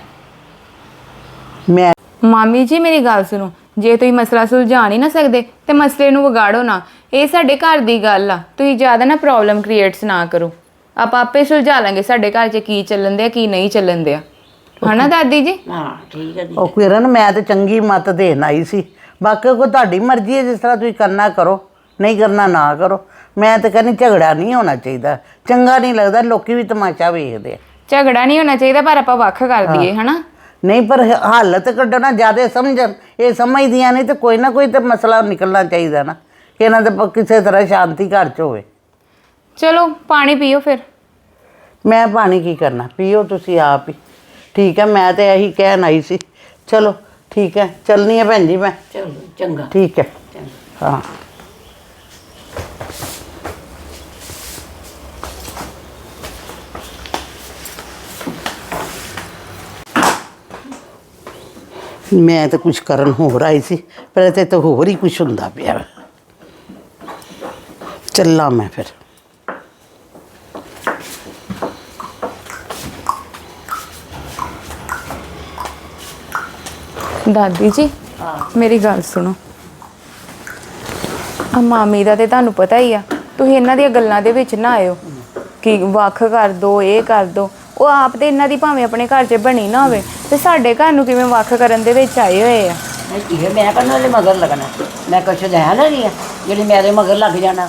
ਮੈਂ ਮਾਮੀ ਜੀ ਮੇਰੀ ਗੱਲ ਸੁਣੋ। ਜੇ ਤੁਸੀਂ ਮਸਲਾ ਸੁਲਝਾ ਨਹੀਂ ਨਾ ਸਕਦੇ ਤੇ ਮਸਲੇ ਨੂੰ ਵਿਗਾੜੋ ਨਾ। ਇਹ ਸਾਡੇ ਘਰ ਦੀ ਗੱਲ ਆ। ਤੁਸੀਂ ਜ਼ਿਆਦਾ ਨਾ ਪ੍ਰੋਬਲਮ ਕ੍ਰੀਏਟਸ ਨਾ ਕਰੋ। ਆਪਾਂ ਆਪੇ ਸੁਲਝਾ ਲਾਂਗੇ ਸਾਡੇ ਘਰ 'ਚ ਕੀ ਚੱਲਣ ਦਿਆ ਕੀ ਨਹੀਂ ਚੱਲਣ ਦਿਆ। ਹਨਾ ਦਾਦੀ ਜੀ? ਹਾਂ ਠੀਕ ਹੈ ਜੀ। ਉਹ ਕਿਰਨ ਮੈਂ ਤੇ ਚੰਗੀ ਮਤ ਦੇਣ ਆਈ ਸੀ। ਬਾਕੀ ਕੋ ਤੁਹਾਡੀ ਮਰਜ਼ੀ ਹੈ ਜਿਸ ਤਰ੍ਹਾਂ ਤੁਸੀਂ ਕਰਨਾ ਕਰੋ ਨਹੀਂ ਕਰਨਾ ਨਾ ਕਰੋ। ਮੈਂ ਤਾਂ ਕਹਿੰਦੀ ਝਗੜਾ ਨਹੀਂ ਹੋਣਾ ਚਾਹੀਦਾ। ਚੰਗਾ ਨਹੀਂ ਲੱਗਦਾ ਲੋਕੀ ਵੀ ਤਮਾਸ਼ਾ ਵੇਖਦੇ ਆ। ਝਗੜਾ ਨਹੀਂ ਹੋਣਾ ਚਾਹੀਦਾ ਪਰ ਆਪਾਂ ਵੱਖ ਕਰ ਦਈਏ ਹਨਾ? ਨਹੀਂ ਪਰ ਹਾਲਤ ਕੱਢਣਾ ਜ਼ਿਆਦਾ ਸਮਝਣ ਇਹ ਸਮਝਦੀਆਂ ਨਹੀਂ ਤੇ ਕੋਈ ਨਾ ਕੋਈ ਤੇ ਮਸਲਾ ਨਿਕਲਣਾ ਚਾਹੀਦਾ ਨਾ ਕਿ ਇਹਨਾਂ ਦੇ ਕਿਸੇ ਤਰ੍ਹਾਂ ਸ਼ਾਂਤੀ ਘਰ ਚ ਹੋਵੇ। ਚਲੋ ਪਾਣੀ ਪੀਓ ਫਿਰ। ਮੈਂ ਪਾਣੀ ਕੀ ਕਰਨਾ? ਪੀਓ ਤੁਸੀਂ ਆਪ ਹੀ। ਠੀਕ ਹੈ ਮੈਂ ਤੇ ਇਹੀ ਕਹਿਣ ਆਈ ਸੀ। ਚਲੋ ਠੀਕ ਹੈ ਚੱਲਨੀ ਹੈ ਭੈਣ ਜੀ ਮੈਂ। ਚਲੋ ਚੰਗਾ। ਠੀਕ ਹੈ। ਹਾਂ। ਮੈਂ ਤਾਂ ਕੁਝ ਕਰਨ ਹੋਰ ਆਈ ਸੀ ਪਰ ਤੇ ਤਾਂ ਹੋਰ ਹੀ ਕੁਝ ਹੁੰਦਾ ਪਿਆ। ਚੱਲਾਂ ਮੈਂ ਫਿਰ। ਦਾਦੀ ਜੀ ਮੇਰੀ ਗੱਲ ਸੁਣੋ। ਆ ਮਾਮੀ ਦਾ ਤੇ ਤੁਹਾਨੂੰ ਪਤਾ ਹੀ ਆ ਤੁਸੀਂ ਇਹਨਾਂ ਦੀਆਂ ਗੱਲਾਂ ਦੇ ਵਿੱਚ ਨਾ ਆਇਓ। ਕਿ ਵੱਖ ਕਰ ਦੋ ਇਹ ਕਰ ਦੋ ਉਹ ਆਪ ਤੇ ਇਹਨਾਂ ਦੀ ਭਾਵੇਂ ਆਪਣੇ ਘਰ 'ਚ ਬਣੀ ਨਾ ਹੋਵੇ ਤੇ ਸਾਡੇ ਘਰ ਨੂੰ ਕਿਵੇਂ ਵੱਖ ਕਰਨ ਦੇ ਵਿੱਚ ਆਏ ਹੋਏ ਆ? ਮੈਂ ਧੀਏ ਮੈਂ ਕਹਿੰਦਾ ਉਹਦੇ ਮਗਰ ਲੱਗਣਾ? ਮੈਂ ਕੁਛ ਹੈ ਨਾ ਨਹੀਂ ਜਿਹੜੀ ਮੇਰੇ ਮਗਰ ਲੱਗ ਜਾਣਾ।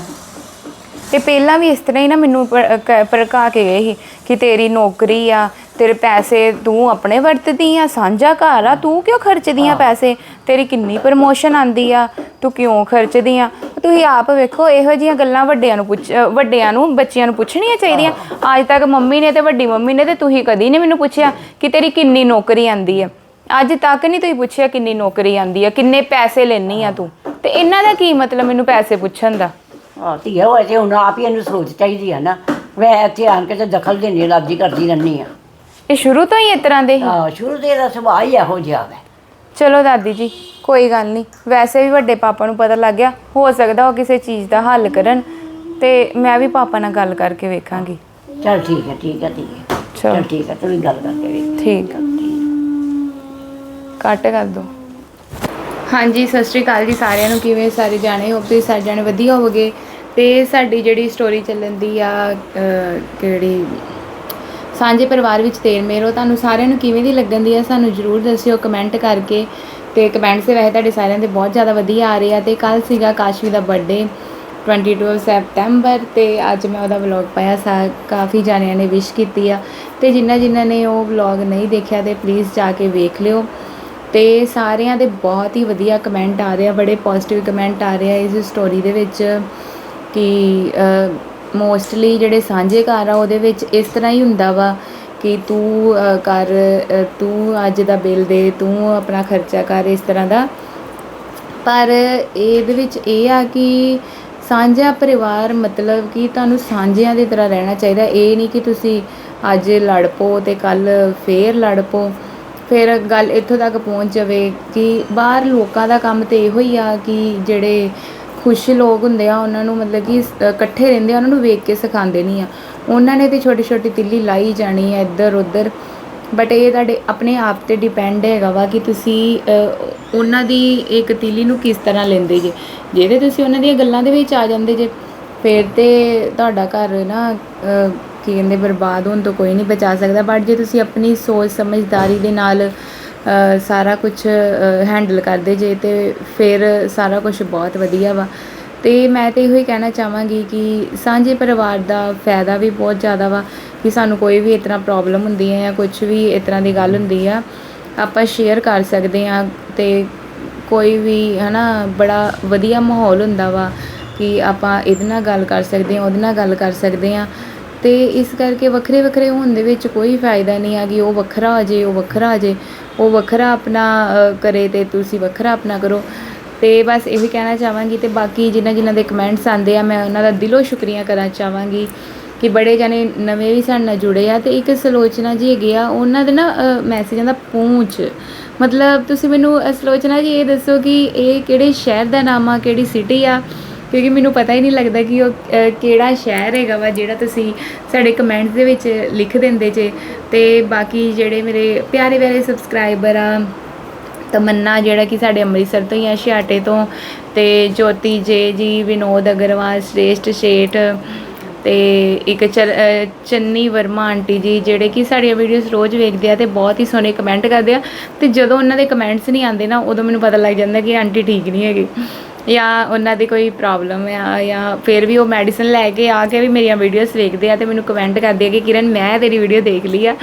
ਤੇ ਪਹਿਲਾਂ ਵੀ ਇਸ ਤਰ੍ਹਾਂ ਹੀ ਨਾ ਮੈਨੂੰ ਪ- ਕ- ਭੜਕਾ ਕੇ ਗਏ ਸੀ ਕਿ ਤੇਰੀ ਨੌਕਰੀ ਆ ਤੇਰੇ ਪੈਸੇ ਤੂੰ ਆਪਣੇ ਵਰਤਦੀ ਆ ਸਾਂਝਾ ਘਰ ਆ ਤੂੰ ਕਿਉਂ ਖਰਚਦੀ ਆ ਪੈਸੇ? ਤੇਰੀ ਕਿੰਨੀ ਪ੍ਰਮੋਸ਼ਨ ਆਂਦੀ ਆ ਤੂੰ ਕਿਉਂ ਖਰਚਦੀ ਆ? ਤੁਸੀਂ ਆਪ ਵੇਖੋ ਇਹੋ ਜੀਆਂ ਗੱਲਾਂ ਵੱਡਿਆਂ ਨੂੰ ਪੁੱਛ ਵੱਡਿਆਂ ਨੂੰ ਬੱਚਿਆਂ ਨੂੰ ਪੁੱਛਣੀਆਂ ਚਾਹੀਦੀਆਂ। ਅੱਜ ਤੱਕ ਮੰਮੀ ਨੇ ਤੇ ਵੱਡੀ ਮੰਮੀ ਨੇ ਤੇ ਤੁਸੀਂ ਕਦੀ ਨਹੀਂ ਮੈਨੂੰ ਪੁੱਛਿਆ ਕਿ ਤੇਰੀ ਕਿੰਨੀ ਨੌਕਰੀ ਆਂਦੀ ਆ। ਅੱਜ ਤੱਕ ਨਹੀਂ ਤੁਸੀਂ ਪੁੱਛਿਆ ਕਿੰਨੀ ਨੌਕਰੀ ਆਂਦੀ ਆ ਕਿੰਨੇ ਪੈਸੇ ਲੈਣੀ ਆ ਤੂੰ। ਤੇ ਇਹਨਾਂ ਦਾ ਕੀ ਮਤਲਬ ਮੈਨੂੰ ਪੈਸੇ ਪੁੱਛਣ ਦਾ? ਆ ਧੀਏ ਹੋਏ ਤੇ ਹੁਣ ਆਪ ਹੀ ਇਹਨੂੰ ਸੋਚ ਚਾਹੀਦੀ ਆ ਨਾ। ਮੈਂ ਇੱਥੇ ਆਣ ਕੇ ਤੇ ਦਖਲ ਦੇਣੀ ਰਾਜੀ ਕਰਦੀ ਰਹਿੰਦੀ ਆ। ਇਹ ਸ਼ੁਰੂ ਤੋਂ ਹੀ ਇਸ ਤਰ੍ਹਾਂ ਦੇ ਹੀ? ਆ ਸ਼ੁਰੂ ਦੇ ਦਾ ਸੁਭਾਅ ਹੀ ਇਹੋ ਜਿਹਾ ਹੈ ਚਲੋ ਦਾਦੀ ਜੀ ਕੋਈ ਗੱਲ ਨਹੀਂ। ਵੈਸੇ ਵੀ ਵੱਡੇ ਪਾਪਾ ਨੂੰ ਪਤਾ ਲੱਗ ਗਿਆ ਹੋ ਸਕਦਾ ਉਹ ਕਿਸੇ ਚੀਜ਼ ਦਾ ਹੱਲ ਕਰਨ ਤੇ ਮੈਂ ਵੀ ਪਾਪਾ ਨਾਲ ਗੱਲ ਕਰਕੇ ਵੇਖਾਂਗੀ। ਚਲ ਠੀਕ ਹੈ ਠੀਕ ਹੈ ਠੀਕ ਹੈ। ਚਲੋ। ਚਲ ਠੀਕ ਹੈ ਤੂੰ ਵੀ ਗੱਲ ਕਰਕੇ ਵੇਖ। ਠੀਕ ਆ। ਕੱਟ ਕਰ ਦੋ। ਹਾਂਜੀ ਸਤਿ ਸ਼੍ਰੀ ਅਕਾਲ ਜੀ ਸਾਰਿਆਂ ਨੂੰ। ਕਿਵੇਂ ਸਾਰੇ ਜਾਣੇ? ਹੋ ਤੁਸੀਂ ਸਾਰੇ ਜਾਣੇ ਵਧੀਆ ਹੋਵੋਗੇ। ਤੇ ਸਾਡੀ ਜਿਹੜੀ ਸਟੋਰੀ ਚੱਲਣ ਦੀ ਆ ਅਹ, ਕਿਹੜੀ ਸਾਂਝੇ ਪਰਿਵਾਰ ਵਿੱਚ ਤੇਰ ਮੇਰੋ। ਤੁਹਾਨੂੰ ਸਾਰਿਆਂ ਨੂੰ ਕਿਵੇਂ ਦੀ ਲੱਗਣ ਦੀ ਆ, ਸਾਨੂੰ ਜਰੂਰ ਦੱਸਿਓ ਕਮੈਂਟ ਕਰਕੇ। ਤੇ ਕਮੈਂਟਸ ਦੇ ਵੈਸੇ ਤੁਹਾਡੇ ਸਾਰਿਆਂ ਦੇ ਬਹੁਤ ਜ਼ਿਆਦਾ ਵਧੀਆ ਆ ਰਹੇ ਆ। ਤੇ ਕੱਲ ਸੀਗਾ ਕਾਸ਼ਵੀ ਦਾ ਬਰਥਡੇ 22 ਸੈਪਟੈਂਬਰ ਤੇ ਅੱਜ ਮੈਂ ਉਹਦਾ ਵਲੌਗ ਪਾਇਆ ਸਾ, ਕਾਫੀ ਜਾਣਿਆਂ ਨੇ ਵਿਸ਼ ਕੀਤੀ ਆ। ਤੇ ਜਿਨ੍ਹਾਂ ਜਿਨ੍ਹਾਂ ਨੇ ਉਹ ਵਲੌਗ ਨਹੀਂ ਦੇਖਿਆ ਤੇ ਪਲੀਜ਼ ਜਾ ਕੇ ਵੇਖ ਲਿਓ। ਤੇ ਸਾਰਿਆਂ ਦੇ ਬਹੁਤ ਹੀ ਵਧੀਆ ਕਮੈਂਟ ਆ ਰਹੇ ਆ, ਬੜੇ ਪੋਜ਼ਿਟਿਵ ਕਮੈਂਟ ਆ ਰਹੇ ਆ ਇਸ ਸਟੋਰੀ ਦੇ ਵਿੱਚ ਕਿ ਮੋਸਟਲੀ ਜਿਹੜੇ ਸਾਂਝੇ ਘਰ ਆ, ਉਹਦੇ ਵਿੱਚ ਇਸ ਤਰ੍ਹਾਂ ਹੀ ਹੁੰਦਾ ਵਾ ਕਿ ਤੂੰ ਕਰ ਤੂੰ ਅੱਜ ਦਾ ਬਿੱਲ ਦੇ, ਤੂੰ ਆਪਣਾ ਖਰਚਾ ਕਰ, ਇਸ ਤਰ੍ਹਾਂ ਦਾ। ਪਰ ਇਹਦੇ ਵਿੱਚ ਇਹ ਆ ਕਿ ਸਾਂਝਾ ਪਰਿਵਾਰ ਮਤਲਬ ਕਿ ਤੁਹਾਨੂੰ ਸਾਂਝਿਆਂ ਦੀ ਤਰ੍ਹਾਂ ਰਹਿਣਾ ਚਾਹੀਦਾ। ਇਹ ਨਹੀਂ ਕਿ ਤੁਸੀਂ ਅੱਜ ਲੜ ਪਓ ਤੇ ਕੱਲ ਫੇਰ ਲੜ ਪਓ। ਫਿਰ ਗੱਲ ਇੱਥੋਂ ਤੱਕ ਪਹੁੰਚ ਜਾਵੇ ਕਿ ਬਾਹਰ ਲੋਕਾਂ ਦਾ ਕੰਮ ਤੇ ਇਹੋ ਹੀ ਆ ਕਿ ਜਿਹੜੇ ਖੁਸ਼ ਲੋਕ ਹੁੰਦੇ ਆ, ਉਹਨਾਂ ਨੂੰ ਮਤਲਬ ਕਿ ਇਕੱਠੇ ਰਹਿੰਦੇ ਆ, ਉਹਨਾਂ ਨੂੰ ਵੇਖ ਕੇ ਸਿਖਾਉਂਦੇ ਨਹੀਂ ਆ। ਉਹਨਾਂ ਨੇ ਤੇ ਛੋਟੀ ਛੋਟੀ ਤਿੱਲੀ ਲਾਈ ਜਾਣੀ ਹੈ ਇੱਧਰ ਉੱਧਰ ਬਟ ਇਹ ਤੁਹਾਡੇ ਆਪਣੇ ਆਪ ਤੇ ਡਿਪੈਂਡ ਹੈਗਾ ਵਾ ਕਿ ਤੁਸੀਂ ਉਹਨਾਂ ਦੀ ਇੱਕ ਤਿੱਲੀ ਨੂੰ ਕਿਸ ਤਰ੍ਹਾਂ ਲੈਂਦੇ ਜੇ। ਜੇ ਤੁਸੀਂ ਉਹਨਾਂ ਦੀਆਂ ਗੱਲਾਂ ਦੇ ਵਿੱਚ ਆ ਜਾਂਦੇ ਜੇ, ਫਿਰ ਤੇ ਤੁਹਾਡਾ ਘਰ ਨਾ ਕੀ ਕਹਿੰਦੇ, ਬਰਬਾਦ ਹੋਣ ਤੋਂ ਕੋਈ ਨਹੀਂ ਬਚਾ ਸਕਦਾ। ਬਟ ਜੇ ਤੁਸੀਂ ਆਪਣੀ ਸੋਚ ਸਮਝਦਾਰੀ ਦੇ ਨਾਲ ਸਾਰਾ ਕੁਝ ਹੈਂਡਲ ਕਰਦੇ ਜੇ ਤੇ ਫਿਰ ਸਾਰਾ ਕੁਝ ਬਹੁਤ ਵਧੀਆ ਵਾ। ਤੇ ਮੈਂ ਤੇ ਇਹੋ ਹੀ ਕਹਿਣਾ ਚਾਹਾਂਗੀ ਕਿ ਸਾਂਝੇ ਪਰਿਵਾਰ ਦਾ ਫਾਇਦਾ ਵੀ ਬਹੁਤ ਜ਼ਿਆਦਾ ਵਾ ਕਿ ਸਾਨੂੰ ਕੋਈ ਵੀ ਇਸ ਤਰ੍ਹਾਂ ਪ੍ਰੋਬਲਮ ਹੁੰਦੀ ਹੈ ਜਾਂ ਕੁਝ ਵੀ ਇਸ ਤਰ੍ਹਾਂ ਦੀ ਗੱਲ ਹੁੰਦੀ ਆ, ਆਪਾਂ ਸ਼ੇਅਰ ਕਰ ਸਕਦੇ ਆ ਤੇ ਕੋਈ ਵੀ, ਹਨਾ, ਬੜਾ ਵਧੀਆ ਮਾਹੌਲ ਹੁੰਦਾ ਵਾ ਕਿ ਆਪਾਂ ਇਹਦੇ ਨਾਲ ਗੱਲ ਕਰ ਸਕਦੇ ਹਾਂ ਉਹਦੇ ਨਾਲ ਗੱਲ ਕਰ ਸਕਦੇ ਹਾਂ ਤੇ ਇਸ ਕਰਕੇ ਵੱਖਰੇ ਵੱਖਰੇ ਹੋਣ ਦੇ ਵਿੱਚ ਕੋਈ ਫਾਇਦਾ ਨਹੀਂ ਆ ਕਿ ਉਹ ਵੱਖਰਾ ਹੋ ਜੇ ਉਹ ਵੱਖਰਾ ਹੋ ਜੇ ਉਹ ਵੱਖਰਾ ਆਪਣਾ ਕਰੇ ਤੇ ਤੁਸੀਂ ਵੱਖਰਾ ਆਪਣਾ ਕਰੋ। ਤੇ ਬਸ ਇਹ ਵੀ ਕਹਿਣਾ ਚਾਹਾਂਗੀ ਤੇ ਬਾਕੀ ਜਿਨ੍ਹਾਂ ਜਿਨ੍ਹਾਂ ਦੇ ਕਮੈਂਟਸ ਆਉਂਦੇ ਆ, ਮੈਂ ਉਹਨਾਂ ਦਾ ਦਿਲੋਂ ਸ਼ੁਕਰੀਆ ਕਰਨਾ ਚਾਹਾਂਗੀ ਕਿ ਬੜੇ ਜਣੇ ਨਵੇਂ ਵੀ ਸਾਡੇ ਨਾਲ ਜੁੜੇ ਆ ਤੇ ਇੱਕ ਸਲੋਚਨਾ ਜੀ ਹੈਗੇ ਆ, ਉਹਨਾਂ ਦੇ ਨਾ ਮੈਸੇਜਾਂ ਦਾ ਪਹੁੰਚ ਮਤਲਬ ਤੁਸੀਂ ਮੈਨੂੰ ਸਲੋਚਨਾ ਜੀ ਇਹ ਦੱਸੋ ਕਿ ਇਹ ਕਿਹੜੇ ਸ਼ਹਿਰ ਦਾ ਨਾਮ ਆ, ਕਿਹੜੀ ਸਿਟੀ ਆ? ਕਿਉਂਕਿ ਮੈਨੂੰ ਪਤਾ ਹੀ ਨਹੀਂ ਲੱਗਦਾ ਕਿ ਉਹ ਕਿਹੜਾ ਸ਼ਹਿਰ ਹੈਗਾ ਵਾ ਜਿਹੜਾ ਤੁਸੀਂ ਸਾਡੇ ਕਮੈਂਟਸ ਦੇ ਵਿੱਚ ਲਿਖ ਦਿੰਦੇ ਜੇ। ਤੇ ਬਾਕੀ ਜਿਹੜੇ ਮੇਰੇ ਪਿਆਰੇ ਪਿਆਰੇ ਸਬਸਕ੍ਰਾਈਬਰ ਆ, ਤਮੰਨਾ ਜਿਹੜਾ ਕਿ ਸਾਡੇ ਅੰਮ੍ਰਿਤਸਰ ਤੋਂ ਹੀ ਆ ਛਿਆਟੇ ਤੋਂ, ਤੇ ਜੋਤੀ ਜੇ ਜੀ, ਵਿਨੋਦ ਅਗਰਵਾਲ, ਸ੍ਰੇਸ਼ਟ ਸ਼ੇਠ, ਤੇ ਇੱਕ ਚੰਨੀ ਵਰਮਾ ਆਂਟੀ ਜੀ, ਜਿਹੜੇ ਕਿ ਸਾਡੀਆਂ ਵੀਡੀਓਜ਼ ਰੋਜ਼ ਵੇਖਦੇ ਆ ਤੇ ਬਹੁਤ ਹੀ ਸੋਹਣੇ ਕਮੈਂਟ ਕਰਦੇ ਆ। ਤੇ ਜਦੋਂ ਉਹਨਾਂ ਦੇ ਕਮੈਂਟਸ ਨਹੀਂ ਆਉਂਦੇ ਨਾ, ਉਦੋਂ ਮੈਨੂੰ ਪਤਾ ਲੱਗ ਜਾਂਦਾ ਕਿ ਆਂਟੀ ਠੀਕ ਨਹੀਂ ਹੈਗੀ। ਜਾਂ ਉਹਨਾਂ ਦੀ ਕੋਈ ਪ੍ਰੋਬਲਮ ਆ, ਜਾਂ ਫਿਰ ਵੀ ਉਹ ਮੈਡੀਸਨ ਲੈ ਕੇ ਆ ਕੇ ਵੀ ਮੇਰੀਆਂ ਵੀਡੀਓਜ਼ ਵੇਖਦੇ ਆ ਤੇ ਮੈਨੂੰ ਕਮੈਂਟ ਕਰਦੇ ਆ ਕਿ ਕਿਰਨ, ਮੈਂ ਤੇਰੀ ਵੀਡੀਓ ਦੇਖ ਲਈ ਆ।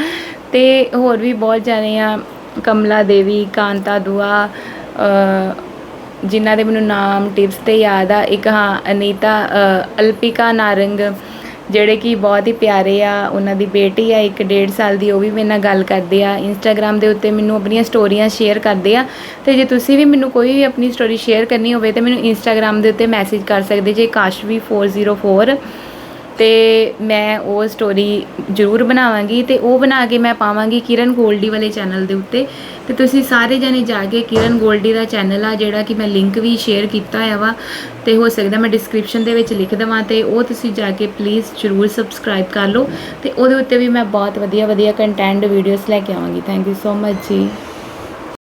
ਤੇ ਹੋਰ ਵੀ ਬਹੁਤ ਜਾਣੇ ਆ, ਕਮਲਾ ਦੇਵੀ, ਕਾਂਤਾ ਦੁਆ ਜਿਨ੍ਹਾਂ ਦੇ ਮੈਨੂੰ ਨਾਮ ਟਿਪਸ ਤੇ ਯਾਦ ਆ। ਇੱਕ ਹਾਂ, ਅਨੀਤਾ ਅਲਪਿਕਾ ਨਾਰੰਗ ਜਿਹੜੇ ਕਿ ਬਹੁਤ ਹੀ ਪਿਆਰੇ ਆ, ਉਹਨਾਂ ਦੀ ਬੇਟੀ ਆ, ਇੱਕ ਡੇਢ ਸਾਲ ਦੀ, ਉਹ ਵੀ ਮੇਰੇ ਨਾਲ ਗੱਲ ਕਰਦੇ ਆ। ਇੰਸਟਾਗ੍ਰam ਦੇ ਉੱਤੇ ਮੈਨੂੰ ਆਪਣੀਆਂ ਸਟੋਰੀਆਂ ਸ਼ੇਅਰ ਕਰਦੇ ਆ। ਤੇ ਜੇ ਤੁਸੀਂ ਵੀ ਮੈਨੂੰ ਕੋਈ ਵੀ ਆਪਣੀ ਸਟੋਰੀ ਸ਼ੇਅਰ ਕਰਨੀ ਹੋਵੇ, ਤੇ ਮੈਨੂੰ ਇੰਸਟਾਗ੍ਰam ਦੇ ਉੱਤੇ ਮੈਸੇਜ ਕਰ ਸਕਦੇ ਜੇ ਕਾਸ਼ਵੀ 404 ਤੇ ਮੈਂ ਉਹ ਸਟੋਰੀ ਜ਼ਰੂਰ ਬਣਾਵਾਂਗੀ ਤੇ ਉਹ ਬਣਾ ਕੇ ਮੈਂ ਪਾਵਾਂਗੀ ਕਿਰਨ ਗੋਲਡੀ ਵਾਲੇ ਚੈਨਲ ਦੇ ਉੱਤੇ। ਤੇ ਤੁਸੀਂ ਸਾਰੇ ਜਣੇ ਜਾ ਕੇ ਕਿਰਨ ਗੋਲਡੀ ਦਾ ਚੈਨਲ ਆ, ਜਿਹੜਾ ਕਿ ਮੈਂ ਲਿੰਕ ਵੀ ਸ਼ੇਅਰ ਕੀਤਾ ਹੋਇਆ ਵਾ, ਤੇ ਹੋ ਸਕਦਾ ਮੈਂ ਡਿਸਕ੍ਰਿਪਸ਼ਨ ਦੇ ਵਿੱਚ ਲਿਖ ਦੇਵਾਂ ਤੇ ਉਹ ਤੁਸੀਂ ਜਾ ਕੇ ਪਲੀਜ਼ ਜ਼ਰੂਰ ਸਬਸਕ੍ਰਾਈਬ ਕਰ ਲਓ ਤੇ ਉਹਦੇ ਉੱਤੇ ਵੀ ਮੈਂ ਬਹੁਤ ਵਧੀਆ ਵਧੀਆ ਕੰਟੈਂਟ ਵੀਡੀਓਜ਼ ਲੈ ਕੇ ਆਵਾਂਗੀ। ਥੈਂਕ ਯੂ ਸੋ ਮਚ ਜੀ।